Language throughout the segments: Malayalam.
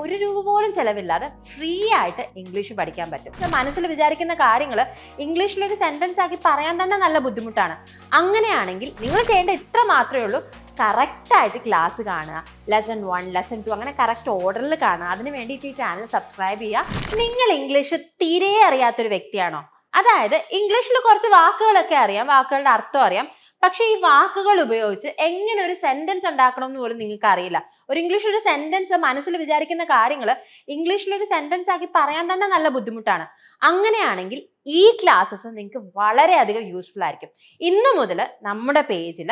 ഒരു രൂപ പോലും ചെലവില്ലാതെ ഫ്രീ ആയിട്ട് ഇംഗ്ലീഷ് പഠിക്കാൻ പറ്റും. മനസ്സിൽ വിചാരിക്കുന്ന കാര്യങ്ങൾ ഇംഗ്ലീഷിലൊരു സെന്റൻസ് ആക്കി പറയാൻ തന്നെ നല്ല ബുദ്ധിമുട്ടാണ്. അങ്ങനെയാണെങ്കിൽ നിങ്ങൾ ചെയ്യേണ്ട ഇത്ര മാത്രമേ ഉള്ളൂ. കറക്റ്റായിട്ട് ക്ലാസ് കാണുക. ലെസൺ വൺ ലെസൺ ടു അങ്ങനെ കറക്റ്റ് ഓർഡറിൽ കാണുക. അതിന് വേണ്ടിയിട്ട് ഈ ചാനൽ സബ്സ്ക്രൈബ് ചെയ്യുക. നിങ്ങൾ ഇംഗ്ലീഷ് തീരെ അറിയാത്തൊരു വ്യക്തിയാണോ? അതായത് ഇംഗ്ലീഷിൽ കുറച്ച് വാക്കുകളൊക്കെ അറിയാം. വാക്കുകളുടെ അർത്ഥം അറിയാം. പക്ഷേ ഈ വാക്കുകൾ ഉപയോഗിച്ച് എങ്ങനെ ഒരു സെന്റൻസ് ഉണ്ടാക്കണം എന്ന് പോലും നിങ്ങൾക്ക് അറിയില്ല ഒരു ഇംഗ്ലീഷിൽ ഒരു സെന്റൻസ് മനസ്സിൽ വിചാരിക്കുന്ന കാര്യങ്ങൾ ഇംഗ്ലീഷിൽ ഒരു സെന്റൻസ് ആക്കി പറയാൻ തന്നെ നല്ല ബുദ്ധിമുട്ടാണ്. അങ്ങനെയാണെങ്കിൽ ഈ ക്ലാസ്സസ് നിങ്ങൾക്ക് വളരെയധികം യൂസ്ഫുൾ ആയിരിക്കും. ഇന്നു മുതൽ നമ്മുടെ പേജിൽ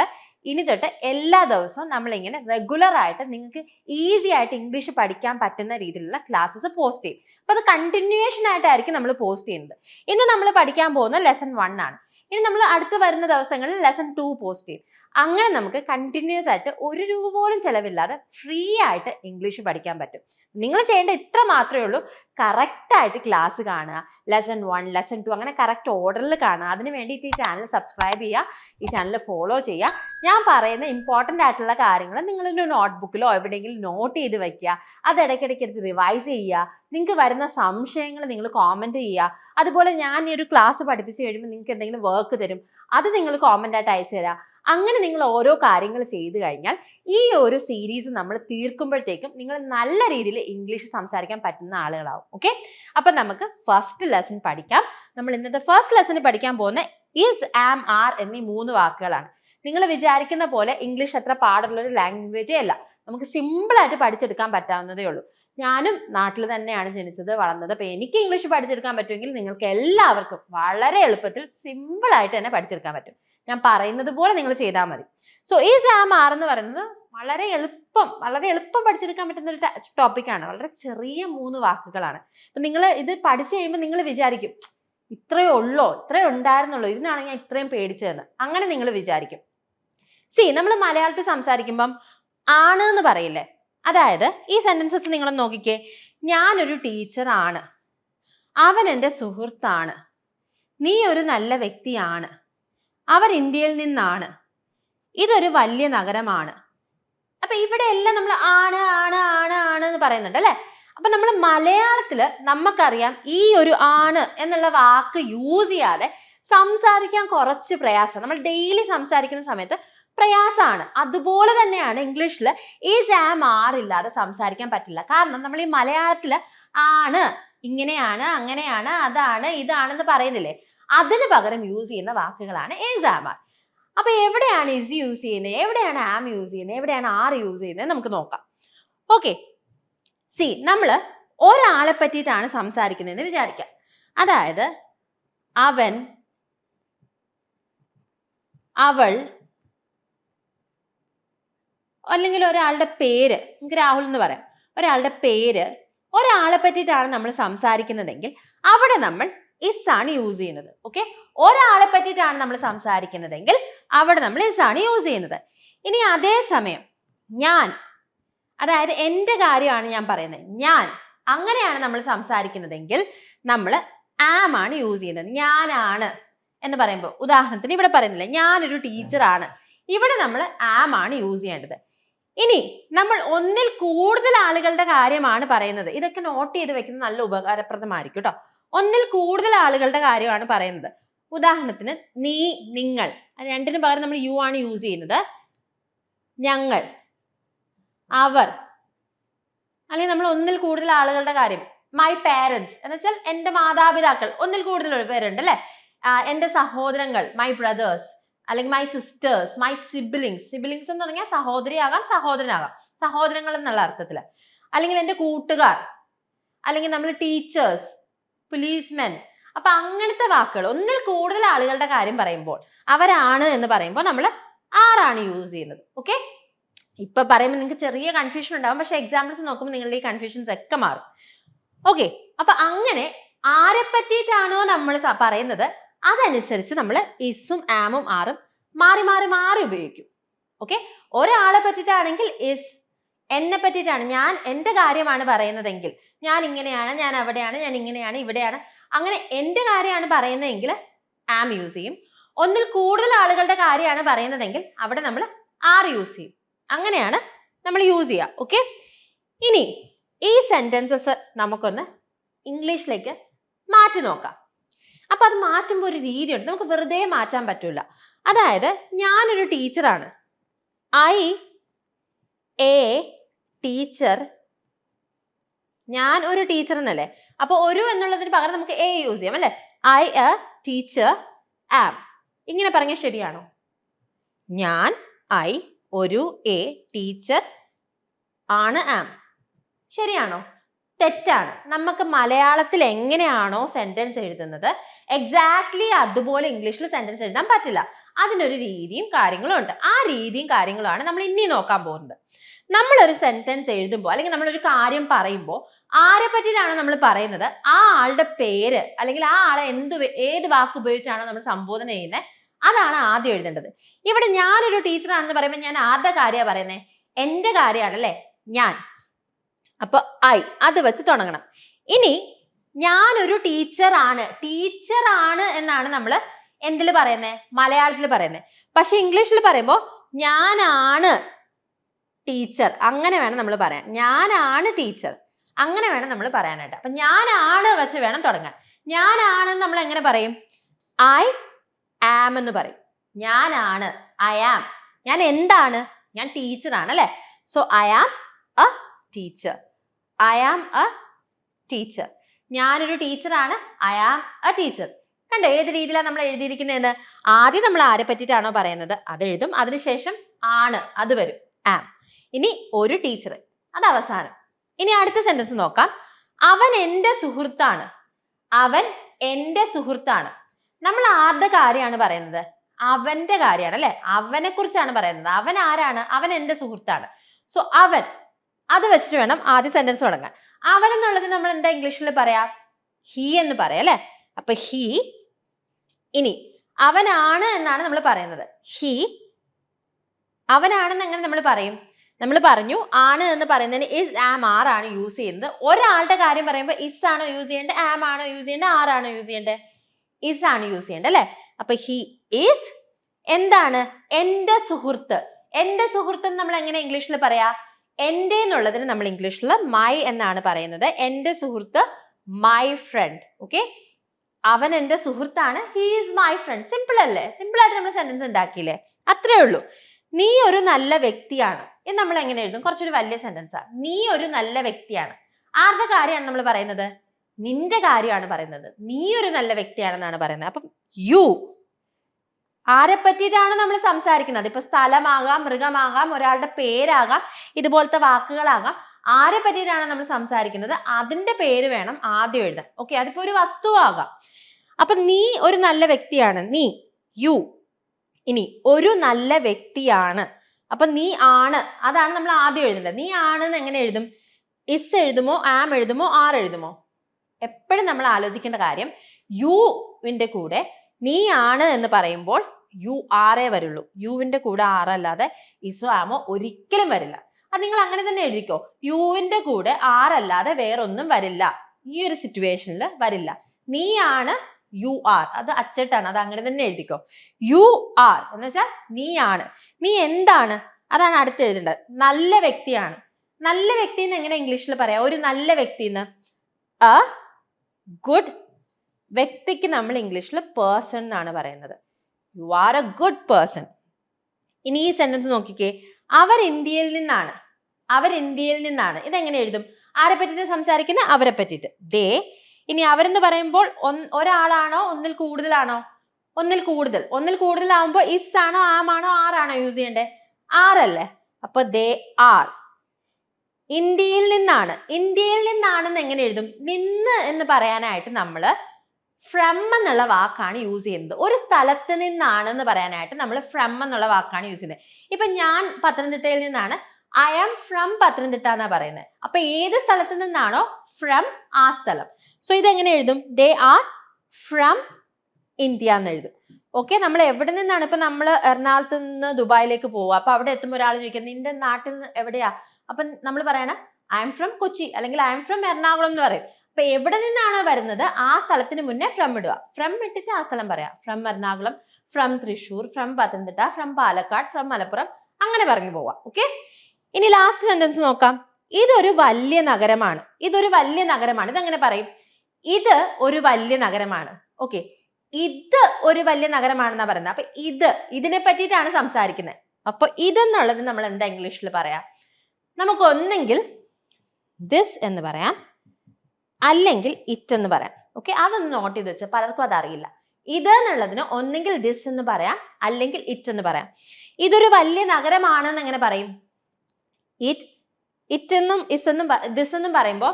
ഇനി തൊട്ട് എല്ലാ ദിവസവും നമ്മളിങ്ങനെ റെഗുലർ ആയിട്ട് നിങ്ങൾക്ക് ഈസി ആയിട്ട് ഇംഗ്ലീഷ് പഠിക്കാൻ പറ്റുന്ന രീതിയിലുള്ള ക്ലാസ്സസ് പോസ്റ്റ് ചെയ്യും. അപ്പോൾ അത് കണ്ടിന്യൂഷൻ ആയിട്ടായിരിക്കും നമ്മൾ പോസ്റ്റ് ചെയ്യുന്നത്. ഇന്ന് നമ്മൾ പഠിക്കാൻ പോകുന്ന ലെസൺ വൺ ആണ്. ഇനി നമ്മൾ അടുത്ത് വരുന്ന ദിവസങ്ങളിൽ ലെസൺ ടു പോസ്റ്റ് ചെയ്യും അങ്ങനെ നമുക്ക് കണ്ടിന്യൂസ് ആയിട്ട് ഒരു രൂപ പോലും ചിലവില്ലാതെ ഫ്രീ ആയിട്ട് ഇംഗ്ലീഷ് പഠിക്കാൻ പറ്റും. നിങ്ങൾ ചെയ്യേണ്ട ഇത്ര മാത്രമേ ഉള്ളൂ. കറക്റ്റ് ആയിട്ട് ക്ലാസ് കാണുക. ലെസൺ വൺ ലെസൺ ടു അങ്ങനെ കറക്റ്റ് ഓർഡറിൽ കാണുക. അതിന് വേണ്ടിയിട്ട് ഈ ചാനൽ സബ്സ്ക്രൈബ് ചെയ്യുക. ഈ ചാനൽ ഫോളോ ചെയ്യുക. ഞാൻ പറയുന്ന ഇമ്പോർട്ടന്റ് ആയിട്ടുള്ള കാര്യങ്ങൾ നിങ്ങളൊരു നോട്ട്ബുക്കിലോ എവിടെയെങ്കിലും നോട്ട് ചെയ്ത് വയ്ക്കുക അത് ഇടയ്ക്കിടയ്ക്ക് എടുത്ത് റിവൈസ് ചെയ്യുക. നിങ്ങൾക്ക് വരുന്ന സംശയങ്ങൾ നിങ്ങൾ കോമന്റ് ചെയ്യുക. അതുപോലെ ഞാൻ ഈ ഒരു ക്ലാസ് പഠിപ്പിച്ച് കഴിയുമ്പോൾ നിങ്ങൾക്ക് എന്തെങ്കിലും വർക്ക് തരും. അത് നിങ്ങൾ കോമന്റ് ആയിട്ട് അയച്ചു തരാം. അങ്ങനെ നിങ്ങൾ ഓരോ കാര്യങ്ങൾ ചെയ്തു കഴിഞ്ഞാൽ ഈ ഒരു സീരീസ് നമ്മൾ തീർക്കുമ്പോഴത്തേക്കും നിങ്ങൾ നല്ല രീതിയിൽ ഇംഗ്ലീഷ് സംസാരിക്കാൻ പറ്റുന്ന ആളുകളാവും. ഓക്കെ അപ്പം നമുക്ക് ഫസ്റ്റ് ലെസൺ പഠിക്കാം. നമ്മൾ ഇന്നത്തെ ഫസ്റ്റ് ലെസൺ പഠിക്കാൻ പോകുന്ന ഇസ് ആം ആർ എന്നീ മൂന്ന് വാക്കുകളാണ്. നിങ്ങൾ വിചാരിക്കുന്ന പോലെ ഇംഗ്ലീഷ് അത്ര പാടുള്ള ഒരു ലാംഗ്വേജേ അല്ല. നമുക്ക് സിമ്പിളായിട്ട് പഠിച്ചെടുക്കാൻ പറ്റാവുന്നതേ ഉള്ളൂ. ഞാനും നാട്ടിൽ തന്നെയാണ് ജനിച്ചത് വളർന്നത്. അപ്പോൾ എനിക്ക് ഇംഗ്ലീഷ് പഠിച്ചെടുക്കാൻ പറ്റുമെങ്കിൽ നിങ്ങൾക്ക് എല്ലാവർക്കും വളരെ എളുപ്പത്തിൽ സിമ്പിളായിട്ട് തന്നെ പഠിച്ചെടുക്കാൻ പറ്റും. ഞാൻ പറയുന്നത് പോലെ നിങ്ങൾ ചെയ്താൽ മതി. സോ ഈ സാം ആർ എന്ന് പറയുന്നത് വളരെ എളുപ്പം വളരെ എളുപ്പം പഠിച്ചെടുക്കാൻ പറ്റുന്ന ഒരു ടോപ്പിക്കാണ് വളരെ ചെറിയ മൂന്ന് വാക്കുകളാണ്. അപ്പം നിങ്ങൾ ഇത് പഠിച്ചു കഴിയുമ്പോൾ നിങ്ങൾ വിചാരിക്കും ഇത്രയേ ഉള്ളോ ഇത്രയേ ഉണ്ടായിരുന്നുള്ളൂ ഇതിനാണ് ഞാൻ ഇത്രയും പേടിച്ചതെന്ന്. അങ്ങനെ നിങ്ങൾ വിചാരിക്കും. സി നമ്മൾ മലയാളത്തിൽ സംസാരിക്കുമ്പം ആണ് എന്ന് പറയില്ലേ? അതായത് ഈ സെന്റൻസസ് നിങ്ങൾ നോക്കിക്കേ. ഞാനൊരു ടീച്ചറാണ് അവൻ എന്റെ സുഹൃത്താണ്. നീ ഒരു നല്ല വ്യക്തിയാണ്. അവർ ഇന്ത്യയിൽ നിന്നാണ്. ഇതൊരു വലിയ നഗരമാണ്. അപ്പൊ ഇവിടെ എല്ലാം നമ്മൾ ആണ് ആണ് ആണ് ആണ് എന്ന് പറയുന്നുണ്ട് അല്ലെ? അപ്പൊ നമ്മൾ മലയാളത്തിൽ നമുക്കറിയാം ഈ ഒരു ആണ് എന്നുള്ള വാക്ക് യൂസ് ചെയ്യാതെ സംസാരിക്കാൻ കുറച്ച് പ്രയാസം. നമ്മൾ ഡെയിലി സംസാരിക്കുന്ന സമയത്ത് പ്രയാസമാണ്. അതുപോലെ തന്നെയാണ് ഇംഗ്ലീഷിൽ ഈ സാം ആർ ഇല്ലാതെ സംസാരിക്കാൻ പറ്റില്ല. കാരണം നമ്മൾ ഈ മലയാളത്തിൽ ആണ് ഇങ്ങനെയാണ് അങ്ങനെയാണ് അതാണ് ഇതാണെന്ന് പറയുന്നില്ലേ? അതിന് പകരം യൂസ് ചെയ്യുന്ന വാക്കുകളാണ് ഈസ് ആം ആർ അപ്പൊ എവിടെയാണ് ഇസ് യൂസ് ചെയ്യുന്നത്? എവിടെയാണ് ആം യൂസ് ചെയ്യുന്നത്? എവിടെയാണ് ആർ യൂസ് ചെയ്യുന്നത്? നമുക്ക് നോക്കാം. ഓക്കെ സി നമ്മൾ ഒരാളെ പറ്റിയിട്ടാണ് സംസാരിക്കുന്നതെന്ന് വിചാരിക്കാം. അതായത് അവൻ അവൾ അല്ലെങ്കിൽ ഒരാളുടെ പേര് നമുക്ക് രാഹുൽ എന്ന് പറയാം. ഒരാളുടെ പേര് ഒരാളെ പറ്റിയിട്ടാണ് നമ്മൾ സംസാരിക്കുന്നതെങ്കിൽ അവിടെ നമ്മൾ ഇസ് ആണ് യൂസ് ചെയ്യുന്നത്. ഓക്കെ ഒരാളെ പറ്റിയിട്ടാണ് നമ്മൾ സംസാരിക്കുന്നതെങ്കിൽ അവിടെ നമ്മൾ ഇസ് ആണ് യൂസ് ചെയ്യുന്നത്. ഇനി അതേ സമയം ഞാൻ അതായത് എന്റെ കാര്യമാണ് ഞാൻ പറയുന്നത്. ഞാൻ അങ്ങനെയാണ് നമ്മൾ സംസാരിക്കുന്നതെങ്കിൽ നമ്മൾ ആം ആണ് യൂസ് ചെയ്യുന്നത്. ഞാനാണ് എന്ന് പറയുമ്പോൾ ഉദാഹരണത്തിന് ഇവിടെ പറയുന്നില്ല ഞാനൊരു ടീച്ചറാണ് ഇവിടെ നമ്മൾ ആം ആണ് യൂസ് ചെയ്യേണ്ടത്. ഇനി നമ്മൾ ഒന്നിൽ കൂടുതൽ ആളുകളുടെ കാര്യമാണ് പറയുന്നത്. ഇതൊക്കെ നോട്ട് ചെയ്ത് വെക്കുന്നത് നല്ല ഉപകാരപ്രദമായിരിക്കും കേട്ടോ ഒന്നിൽ കൂടുതൽ ആളുകളുടെ കാര്യമാണ് പറയുന്നത്. ഉദാഹരണത്തിന് നീ നിങ്ങൾ. രണ്ടിനു പകരം നമ്മൾ യു ആണ് യൂസ് ചെയ്യുന്നത്. ഞങ്ങൾ. അവർ. അല്ലെങ്കിൽ നമ്മൾ ഒന്നിൽ കൂടുതൽ ആളുകളുടെ കാര്യം. മൈ പാരൻസ് എന്ന് വെച്ചാൽ എന്റെ മാതാപിതാക്കൾ. ഒന്നിൽ കൂടുതൽ പേരുണ്ട് അല്ലേ? എന്റെ സഹോദരങ്ങൾ. മൈ ബ്രദേഴ്സ് അല്ലെങ്കിൽ my sisters my siblings siblings എന്ന് പറഞ്ഞാൽ സഹോദരിയാകാം സഹോദരനാകാം. സഹോദരങ്ങൾ എന്നുള്ള അർത്ഥത്തിൽ അല്ലെങ്കിൽ എന്റെ കൂട്ടുകാർ. അല്ലെങ്കിൽ നമ്മൾ ടീച്ചേഴ്സ് പോലീസ്മെൻ അപ്പൊ അങ്ങനത്തെ വാക്കുകൾ ഒന്നിൽ കൂടുതൽ ആളുകളുടെ കാര്യം പറയുമ്പോൾ അവരാണ് എന്ന് പറയുമ്പോൾ നമ്മൾ ആറാണ് യൂസ് ചെയ്യുന്നത് ഓക്കെ ഇപ്പൊ പറയുമ്പോൾ നിങ്ങൾക്ക് ചെറിയ കൺഫ്യൂഷൻ ഉണ്ടാവും പക്ഷെ എക്സാമ്പിൾസ് നോക്കുമ്പോൾ നിങ്ങളുടെ ഈ കൺഫ്യൂഷൻസ് ഒക്കെ മാറും. ഓക്കെ അപ്പൊ അങ്ങനെ ആരെ പറ്റിയിട്ടാണോ നമ്മൾ പറയുന്നത്? അതനുസരിച്ച് നമ്മൾ ഇസും ആമും ആറും മാറി മാറി മാറി ഉപയോഗിക്കും ഓക്കെ ഒരാളെ പറ്റിയിട്ടാണെങ്കിൽ ഇസ് എന്നെ പറ്റിയിട്ടാണ്. ഞാൻ എന്റെ കാര്യമാണ് പറയുന്നതെങ്കിൽ ഞാൻ ഇങ്ങനെയാണ് ഞാൻ അവിടെയാണ് ഞാൻ ഇങ്ങനെയാണ് ഇവിടെയാണ്. അങ്ങനെ എന്റെ കാര്യമാണ് പറയുന്നതെങ്കിൽ ആം യൂസ് ചെയ്യും. ഒന്നിൽ കൂടുതൽ ആളുകളുടെ കാര്യമാണ് പറയുന്നതെങ്കിൽ അവിടെ നമ്മൾ ആർ യൂസ് ചെയ്യും. അങ്ങനെയാണ് നമ്മൾ യൂസ് ചെയ്യുക. ഓക്കെ ഇനി ഈ സെന്റൻസസ് നമുക്കൊന്ന് ഇംഗ്ലീഷിലേക്ക് മാറ്റി നോക്കാം. അപ്പം അത് മാറ്റുമ്പോൾ ഒരു രീതിയുണ്ട്. നമുക്ക് വെറുതെ മാറ്റാൻ പറ്റില്ല അതായത് ഞാനൊരു ടീച്ചറാണ് ഐ എ ടീച്ചർ ഞാൻ ഒരു ടീച്ചർ എന്നല്ലേ? അപ്പൊ ഒരു എന്നുള്ളതിന് പകരം നമുക്ക് എ യൂസ് ചെയ്യാം അല്ലെ? ഐ എ ടീച്ചർ ആം ഇങ്ങനെ പറഞ്ഞാൽ ശരിയാണോ? ഞാൻ ഐ ഒരു എ ടീച്ചർ ആണ് ആം ശരിയാണോ? തെറ്റാണ്. നമുക്ക് മലയാളത്തിൽ എങ്ങനെയാണോ സെന്റൻസ് എഴുതുന്നത്? എക്സാക്ട്ലി അതുപോലെ ഇംഗ്ലീഷിൽ സെന്റൻസ് എഴുതാൻ പറ്റില്ല. അതിനൊരു രീതിയും കാര്യങ്ങളും ഉണ്ട്. ആ രീതിയും കാര്യങ്ങളുമാണ് നമ്മൾ ഇനി നോക്കാൻ പോകുന്നത്. നമ്മളൊരു സെന്റൻസ് എഴുതുമ്പോൾ അല്ലെങ്കിൽ നമ്മളൊരു കാര്യം പറയുമ്പോൾ ആരെ പറ്റിയിട്ടാണ് നമ്മൾ പറയുന്നത്? ആ ആളുടെ പേര് അല്ലെങ്കിൽ ആ ആളെ എന്ത് ഏത് വാക്ക് ഉപയോഗിച്ചാണ് നമ്മൾ സംബോധന ചെയ്യുന്നത് അതാണ് ആദ്യം എഴുതേണ്ടത്. ഇവിടെ ഞാനൊരു ടീച്ചറാണെന്ന് പറയുമ്പോൾ ഞാൻ ആരുടെ കാര്യമാണ് പറയുന്നത് എന്റെ കാര്യമാണ് അല്ലേ? ഞാൻ. അപ്പൊ ഐ അത് വെച്ച് തുടങ്ങണം. ഇനി ഞാനൊരു ടീച്ചറാണ് ടീച്ചറാണ് എന്നാണ് നമ്മൾ എന്തിൽ പറയുന്നത് മലയാളത്തിൽ പറയുന്നത് പക്ഷെ ഇംഗ്ലീഷിൽ പറയുമ്പോൾ ഞാനാണ് ടീച്ചർ. അങ്ങനെ വേണം നമ്മൾ പറയാൻ. ഞാനാണ് ടീച്ചർ. അങ്ങനെ വേണം നമ്മൾ പറയാനായിട്ട്. അപ്പം ഞാനാണ് വെച്ച് വേണം തുടങ്ങാൻ. ഞാനാണെന്ന് നമ്മൾ എങ്ങനെ പറയും? ഐ ആം എന്ന് പറയും. ഞാനാണ്. I am. ഞാൻ എന്താണ്? ഞാൻ ടീച്ചറാണ് അല്ലേ? So I am a teacher. I am a teacher. ഞാനൊരു ടീച്ചറാണ്. I am a teacher. കണ്ടോ? ഏത് രീതിയിലാണ് നമ്മൾ എഴുതിയിരിക്കുന്നതെന്ന്? ആദ്യം നമ്മൾ ആരെ പറ്റിയിട്ടാണോ പറയുന്നത്? അത് എഴുതും. അതിനുശേഷം ആണ്. അത് വരും. ആം. ഇനി ഒരു ടീച്ചർ അത് അവസാനം. ഇനി അടുത്ത സെന്റൻസ് നോക്കാം. അവൻ എന്റെ സുഹൃത്താണ്. അവൻ എന്റെ സുഹൃത്താണ്. നമ്മൾ ആരുടെ കാര്യമാണ് പറയുന്നത്. അവന്റെ കാര്യമാണ് അല്ലെ? അവനെ കുറിച്ചാണ് പറയുന്നത്. അവൻ ആരാണ്? അവൻ എന്റെ സുഹൃത്താണ്. സോ അവൻ. അത് വെച്ചിട്ട് വേണം ആദ്യ സെന്റൻസ് തുടങ്ങാൻ. അവൻ എന്നുള്ളത് നമ്മൾ എന്താ ഇംഗ്ലീഷിൽ പറയാ? ഹി എന്ന് പറയാം അല്ലെ? അപ്പൊ ഹി ഇനി. അവനാണ് എന്നാണ് നമ്മൾ പറയുന്നത്. ഹി അവനാണെന്ന് എങ്ങനെ നമ്മൾ പറയും? നമ്മൾ പറഞ്ഞു ആണ് എന്ന് പറയുന്നതിന് ഇസ് ആം ആർ ആണ് യൂസ് ചെയ്യുന്നത്. ഒരാളുടെ കാര്യം പറയുമ്പോൾ ഇസ് ആണോ യൂസ് ചെയ്യേണ്ടത് ആം ആണോ യൂസ് ചെയ്യേണ്ടത് ആർ ആണോ യൂസ് ചെയ്യേണ്ടത്? ഇസ് ആണ് യൂസ് ചെയ്യേണ്ടത് അല്ലെ? അപ്പൊ ഹി ഈസ് എന്താണ്? എന്റെ സുഹൃത്ത്. എന്റെ സുഹൃത്ത് നമ്മൾ എങ്ങനെ ഇംഗ്ലീഷിൽ പറയാ? എന്റെ എന്നുള്ളതിന് നമ്മൾ ഇംഗ്ലീഷിൽ മൈ എന്നാണ് പറയുന്നത്. എന്റെ സുഹൃത്ത് മൈ ഫ്രണ്ട് ഓക്കെ അവൻ എന്റെ സുഹൃത്താണ്. He is my friend simple അല്ലേ? സിമ്പിൾ ആയിട്ട് നമ്മൾ സെന്റൻസ് ഉണ്ടാക്കിയില്ലേ? അത്രേ ഉള്ളൂ. നീ ഒരു നല്ല വ്യക്തിയാണ് എന്ന് നമ്മൾ എങ്ങനെ എഴുതും? കുറച്ചൊരു വലിയ സെന്റൻസാണ് നീ ഒരു നല്ല വ്യക്തിയാണ് ആരുടെ കാര്യമാണ് നമ്മൾ പറയുന്നത്? നിന്റെ കാര്യമാണ് പറയുന്നത്. നീ ഒരു നല്ല വ്യക്തിയാണെന്നാണ് പറയുന്നത് അപ്പം യു ആരെ പറ്റിയിട്ടാണ് നമ്മൾ സംസാരിക്കുന്നത്? ഇപ്പൊ സ്ഥലമാകാം മൃഗമാകാം ഒരാളുടെ പേരാകാം ഇതുപോലത്തെ വാക്കുകളാകാം. ആരെ പറ്റിയിട്ടാണ് നമ്മൾ സംസാരിക്കുന്നത്? അതിന്റെ പേര് വേണം ആദ്യം എഴുതാൻ. ഓക്കെ അതിപ്പോ ഒരു വസ്തുവാകാം. അപ്പൊ നീ ഒരു നല്ല വ്യക്തിയാണ് നീ യു ഇനി ഒരു നല്ല വ്യക്തിയാണ്. അപ്പൊ നീ ആണ്. അതാണ് നമ്മൾ ആദ്യം എഴുതുന്നത് നീ ആണെന്ന് എങ്ങനെ എഴുതും? ഇസ് എഴുതുമോ? ആം എഴുതുമോ? ആർ എഴുതുമോ? എപ്പോഴും നമ്മൾ ആലോചിക്കേണ്ട കാര്യം യുവിന്റെ കൂടെ നീ ആണ് എന്ന് പറയുമ്പോൾ യു ആറേ വരുള്ളൂ. യുവിന്റെ കൂടെ ആറല്ലാതെ ഇസോ ആമോ ഒരിക്കലും വരില്ല. അത് നിങ്ങൾ അങ്ങനെ തന്നെ എഴുതിക്കോ. യുവിന്റെ കൂടെ ആറല്ലാതെ വേറൊന്നും വരില്ല. ഈ ഒരു സിറ്റുവേഷനിൽ വരില്ല. നീ ആണ് യു ആർ അത് അച്ചട്ടാണ്. അത് അങ്ങനെ തന്നെ എഴുതിക്കോ. യു ആർ എന്ന് വെച്ചാൽ നീയാണ്. നീ എന്താണ്? അതാണ് അടുത്ത് എഴുതേണ്ടത്. നല്ല വ്യക്തിയാണ്. നല്ല വ്യക്തി എന്ന് എങ്ങനെ ഇംഗ്ലീഷിൽ പറയാം? ഒരു നല്ല വ്യക്തി എന്ന് എ ഗുഡ് വ്യക്തിക്ക് നമ്മൾ ഇംഗ്ലീഷിൽ പേഴ്സൺ എന്നാണ് പറയുന്നത്. You are a good person ഇനി ഈ സെന്റൻസ് നോക്കിക്കേ. അവർ ഇന്ത്യയിൽ നിന്നാണ്. അവർ ഇന്ത്യയിൽ നിന്നാണ്. ഇതെങ്ങനെ എഴുതും? ആരെ പറ്റിയിട്ട് സംസാരിക്കുന്നത് അവരെ പറ്റിയിട്ട്. ദേ ഇനി അവരെന്ന് പറയുമ്പോൾ ഒരാളാണോ ഒന്നിൽ കൂടുതലാണോ? ഒന്നിൽ കൂടുതൽ. ഒന്നിൽ കൂടുതൽ ആവുമ്പോൾ ഇസ് ആണോ ആം ആണോ ആറാണോ യൂസ് ചെയ്യണ്ടേ ആറല്ലേ അപ്പൊ ദേ ആർ ഇന്ത്യയിൽ നിന്നാണ്. ഇന്ത്യയിൽ നിന്നാണെന്ന് എങ്ങനെ എഴുതും? നിന്ന് എന്ന് പറയാനായിട്ട് നമ്മൾ ഫ്രം എന്നുള്ള വാക്കാണ് യൂസ് ചെയ്യുന്നത്. ഒരു സ്ഥലത്ത് നിന്നാണെന്ന് പറയാനായിട്ട് നമ്മൾ ഫ്രം എന്നുള്ള വാക്കാണ് യൂസ് ചെയ്യുന്നത്. ഇപ്പൊ ഞാൻ പത്തനംതിട്ടയിൽ നിന്നാണ് ഐ ആം ഫ്രം പത്തനംതിട്ട എന്നാ പറയുന്നത് അപ്പൊ ഏത് സ്ഥലത്ത് നിന്നാണോ ഫ്രം ആ സ്ഥലം. സോ ഇതെങ്ങനെ എഴുതും? ദേ ആർ ഫ്രം ഇന്ത്യ എന്ന് എഴുതും. ഓക്കെ നമ്മൾ എവിടെ നിന്നാണ്? ഇപ്പൊ നമ്മൾ എറണാകുളത്ത് നിന്ന് ദുബായിലേക്ക് പോവുക. അപ്പൊ അവിടെ എത്തുമ്പോൾ ഒരാൾ ചോദിക്കും നിന്റെ നാട്ടിൽ നിന്ന് എവിടെയാ? അപ്പൊ നമ്മൾ പറയണ ഐ എം ഫ്രം കൊച്ചി അല്ലെങ്കിൽ ഐ എം ഫ്രം എറണാകുളം എന്ന് പറയും. അപ്പൊ എവിടെ നിന്നാണോ വരുന്നത് ആ സ്ഥലത്തിന് മുന്നേ ഫ്രം ഇടുക. ഫ്രം ഇട്ടിട്ട് ആ സ്ഥലം പറയാം. From Ernakulam from Thrissur from Pathanamthitta from Palakkad from Malappuram അങ്ങനെ പറഞ്ഞു പോവാം ഓക്കെ ഇനി ലാസ്റ്റ് സെന്റൻസ് നോക്കാം. ഇതൊരു വലിയ നഗരമാണ്. ഇതൊരു വലിയ നഗരമാണ്. ഇതെങ്ങനെ പറയും? ഇത് ഒരു വലിയ നഗരമാണ്. ഓക്കെ ഇത് ഒരു വലിയ നഗരമാണെന്നാ പറയുന്നത്. അപ്പൊ ഇത് ഇതിനെ പറ്റിയിട്ടാണ് സംസാരിക്കുന്നത് അപ്പൊ ഇതെന്നുള്ളത് നമ്മൾ എന്താ ഇംഗ്ലീഷിൽ പറയാം? നമുക്ക് ഒന്നെങ്കിൽ ദിസ് എന്ന് പറയാം. അല്ലെങ്കിൽ ഇറ്റ് എന്ന് പറയാം. ഓക്കെ അതൊന്ന് നോട്ട് ചെയ്ത് വെച്ചാൽ പലർക്കും അതറിയില്ല ഇത് എന്നുള്ളതിന് ഒന്നെങ്കിൽ ദിസ് എന്ന് പറയാം. അല്ലെങ്കിൽ ഇറ്റ് എന്ന് പറയാം. ഇതൊരു വലിയ നഗരമാണെന്ന് എങ്ങനെ പറയും? ഇറ്റ് ഇറ്റ് എന്നും ഇസ് എന്നും ദിസ് എന്നും പറയുമ്പോൾ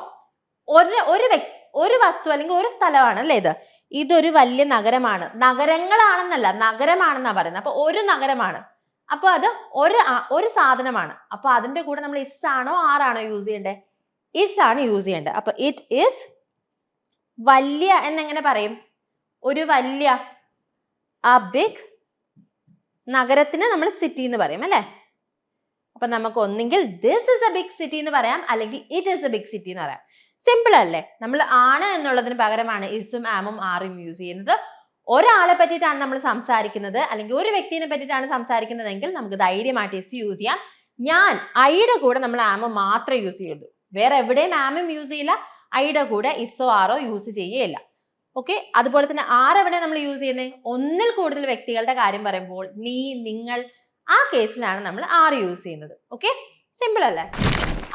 ഒരു ഒരു വ്യക്തി ഒരു വസ്തു അല്ലെങ്കിൽ ഒരു സ്ഥലമാണ് അല്ലേ ഇത്? ഇതൊരു വലിയ നഗരമാണ്. നഗരങ്ങളാണെന്നല്ല നഗരമാണെന്നാ പറയുന്നത്. അപ്പൊ ഒരു നഗരമാണ്. അപ്പൊ അത് ഒരു ഒരു സാധനമാണ്. അപ്പൊ അതിന്റെ കൂടെ നമ്മൾ ഇസ് ആണോ ആറാണോ യൂസ് ചെയ്യേണ്ടത് ഇസ് ആണ് യൂസ് ചെയ്യേണ്ടത് അപ്പൊ ഇറ്റ് ഇസ് വലിയ എന്നെങ്ങനെ പറയും? ഒരു വലിയ ആ ബിഗ് നഗരത്തിന് നമ്മൾ സിറ്റി എന്ന് പറയും അല്ലേ? അപ്പൊ നമുക്ക് ഒന്നെങ്കിൽ this is a big city എന്ന് പറയാം അല്ലെങ്കിൽ it is a big city എന്ന് പറയാം. സിമ്പിൾ അല്ലേ? നമ്മൾ ആണ് എന്നുള്ളതിന് പകരമാണ് ഇസും ആമും ആറും യൂസ് ചെയ്യുന്നത്. ഒരാളെ പറ്റിയിട്ടാണ് നമ്മൾ സംസാരിക്കുന്നത് അല്ലെങ്കിൽ ഒരു വ്യക്തിനെ പറ്റിയിട്ടാണ് സംസാരിക്കുന്നതെങ്കിൽ നമുക്ക് ധൈര്യമായിട്ട് എസ് യൂസ് ചെയ്യാം. ഞാൻ ഐയുടെ കൂടെ നമ്മൾ ആമ് മാത്രമേ യൂസ് ചെയ്യുള്ളൂ. വേറെ എവിടെയും ആമും യൂസ് ചെയ്യില്ല. ഐയുടെ കൂടെ ഇസോ ആറോ യൂസ് ചെയ്യുകയില്ല. ഓക്കെ അതുപോലെ തന്നെ ആരെവിടെ നമ്മൾ യൂസ് ചെയ്യുന്നത്? ഒന്നിൽ കൂടുതൽ വ്യക്തികളുടെ കാര്യം പറയുമ്പോൾ നീ നിങ്ങൾ ആ കേസിലാണ് നമ്മൾ ആർ യൂസ് ചെയ്യുന്നത്. ഓക്കെ സിമ്പിൾ അല്ലേ?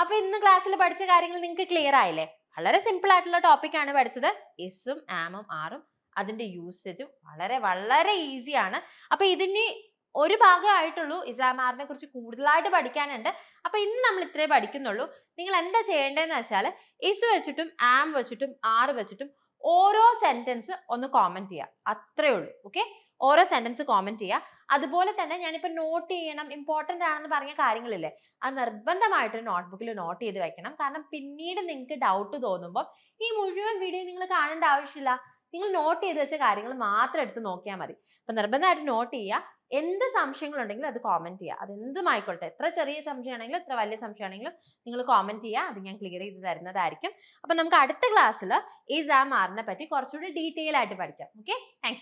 അപ്പൊ ഇന്ന് ക്ലാസ്സിൽ പഠിച്ച കാര്യങ്ങൾ നിങ്ങൾക്ക് ക്ലിയർ ആയില്ലേ? വളരെ സിമ്പിൾ ആയിട്ടുള്ള ടോപ്പിക് ആണ് പഠിച്ചത്. എസും ആമും ആറും അതിന്റെ യൂസേജും വളരെ വളരെ ഈസിയാണ് അപ്പൊ ഇതിന് ഒരു ഭാഗമായിട്ടുള്ളൂ ഇസാമാറിനെ കുറിച്ച് കൂടുതലായിട്ട് പഠിക്കാനുണ്ട്. അപ്പൊ ഇന്ന് നമ്മൾ ഇത്രേ പഠിക്കുന്നുള്ളൂ. നിങ്ങൾ എന്താ ചെയ്യേണ്ടതെന്ന് വെച്ചാൽ ഇസ് വെച്ചിട്ടും ആം വെച്ചിട്ടും ആറ് വെച്ചിട്ടും ഓരോ സെന്റൻസ് ഒന്ന് കോമന്റ് ചെയ്യുക അത്രേ ഉള്ളൂ. ഓക്കെ ഓരോ സെന്റൻസ് കോമന്റ് ചെയ്യുക അതുപോലെ തന്നെ ഞാനിപ്പോൾ നോട്ട് ചെയ്യണം ഇമ്പോർട്ടന്റ് ആണെന്ന് പറഞ്ഞ കാര്യങ്ങളില്ലേ അത് നിർബന്ധമായിട്ട് നോട്ട്ബുക്കിൽ നോട്ട് ചെയ്ത് വെക്കണം. കാരണം പിന്നീട് നിങ്ങൾക്ക് ഡൗട്ട് തോന്നുമ്പോൾ ഈ മുഴുവൻ വീഡിയോ നിങ്ങൾ കാണേണ്ട ആവശ്യമില്ല. നിങ്ങൾ നോട്ട് ചെയ്ത് വെച്ച കാര്യങ്ങൾ മാത്രം എടുത്ത് നോക്കിയാൽ മതി. അപ്പൊ നിർബന്ധമായിട്ട് നോട്ട് ചെയ്യുക എന്ത് സംശയങ്ങളുണ്ടെങ്കിലും അത് കോമന്റ് ചെയ്യുക അത് എന്തുമായിക്കോട്ടെ എത്ര ചെറിയ സംശയമാണെങ്കിലും എത്ര വലിയ സംശയമാണെങ്കിലും നിങ്ങൾ കോമന്റ് ചെയ്യുക അത് ഞാൻ ക്ലിയർ ചെയ്ത് തരുന്നതായിരിക്കും. അപ്പൊ നമുക്ക് അടുത്ത ക്ലാസ്സിൽ ഈ സാം ആറിനെ പറ്റി കുറച്ചുകൂടി ഡീറ്റെയിൽ ആയിട്ട് പഠിക്കാം. Okay thank